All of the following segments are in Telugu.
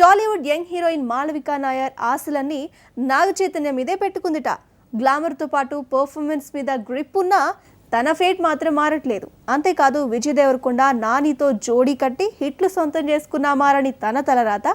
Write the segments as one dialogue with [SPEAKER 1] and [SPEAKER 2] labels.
[SPEAKER 1] Tollywood young heroine Malavika Nair ఆశలన్నీ నాగచైతన్య మీదే పెట్టుకుందిట. గ్లామర్తో పాటు పర్ఫార్మెన్స్ మీద గ్రిప్ ఉన్నా తన ఫేట్ మాత్రం మారట్లేదు. అంతేకాదు విజయ్ దేవరకొండ నానితో జోడీ కట్టి హిట్లు సొంతం చేసుకున్నామారని తన తలరాత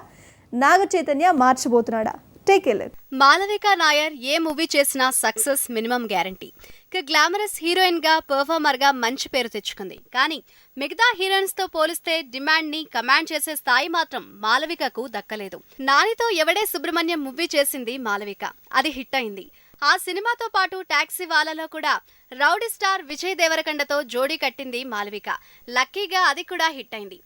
[SPEAKER 1] నాగ చైతన్య మార్చబోతున్నాడా. టేక్ ఎల్
[SPEAKER 2] మాలవిక నాయర్ ఏ మూవీ చేసినా సక్సెస్ మినిమం గ్యారంటీ. ఇక గ్లామరస్ హీరోయిన్గా పర్ఫార్మర్గా మంచి పేరు తెచ్చుకుంది. కానీ మిగతా హీరోయిన్స్తో పోలిస్తే డిమాండ్ని కమాండ్ చేసే స్థాయి మాత్రం మాలవికకు దక్కలేదు. నానితో ఎవడే సుబ్రహ్మణ్యం మూవీ చేసింది మాలవిక అది హిట్ అయింది. ఆ సినిమాతో పాటు టాక్సీ వాలాలో కూడా రౌడీ స్టార్ విజయ్ దేవరకొండతో జోడీ కట్టింది మాలవిక లక్కీగా అది కూడా హిట్ అయింది.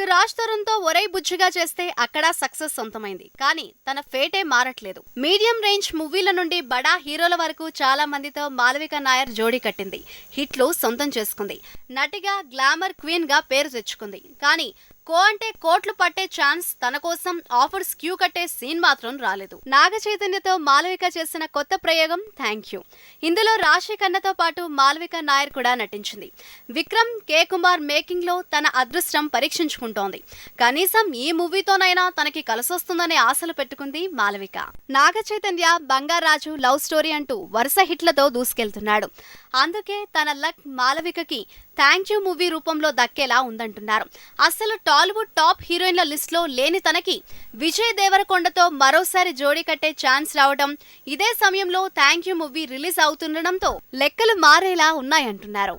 [SPEAKER 2] రాజ్ తరుణ్తో ఒరై బుజ్జిగా చేస్తే అక్కడ సక్సెస్ సొంతమైంది. కానీ తన ఫేటే మారట్లేదు. మీడియం రేంజ్ మూవీల నుండి బడా హీరోల వరకు చాలా మందితో మాలవిక నాయర్ జోడీ కట్టింది. హిట్లు సొంతం చేసుకుంది. నటిగా గ్లామర్ క్వీన్గా పేరు తెచ్చుకుంది. కానీ కో అంటే కోట్లు పట్టే ఛాన్స్ తన కోసం ఆఫర్స్ క్యూ కట్టే సీన్ మాత్రం రాలేదు. నాగ చైతన్యతో మాలవిక చేసిన కొత్త ప్రయోగం థ్యాంక్ యూ. ఇందులో రాశి ఖన్నతో పాటు మాలవిక నాయర్ కూడా నటించింది. విక్రమ్ కే కుమార్ మేకింగ్లో తన అదృష్టం పరీక్షించుకుంటోంది. కనీసం ఈ మూవీతోనైనా తనకి కలిసొస్తుందనే ఆశలు పెట్టుకుంది మాలవిక నాగ చైతన్య బంగారాజు లవ్ స్టోరీ అంటూ వరుస హిట్లతో దూసుకెళ్తున్నాడు. అందుకే తన లక్ మాలవికకి థ్యాంక్ యూ మూవీ రూపంలో దక్కేలా ఉందంటున్నారు. అసలు టాలీవుడ్ టాప్ హీరోయిన్ల లిస్ట్లో లేని తనకి విజయ్ దేవరకొండతో మరోసారి జోడీ కట్టే ఛాన్స్ రావడం ఇదే సమయంలో థ్యాంక్ యూ మూవీ రిలీజ్ అవుతుండడంతో లెక్కలు మారేలా ఉన్నాయంటున్నారు.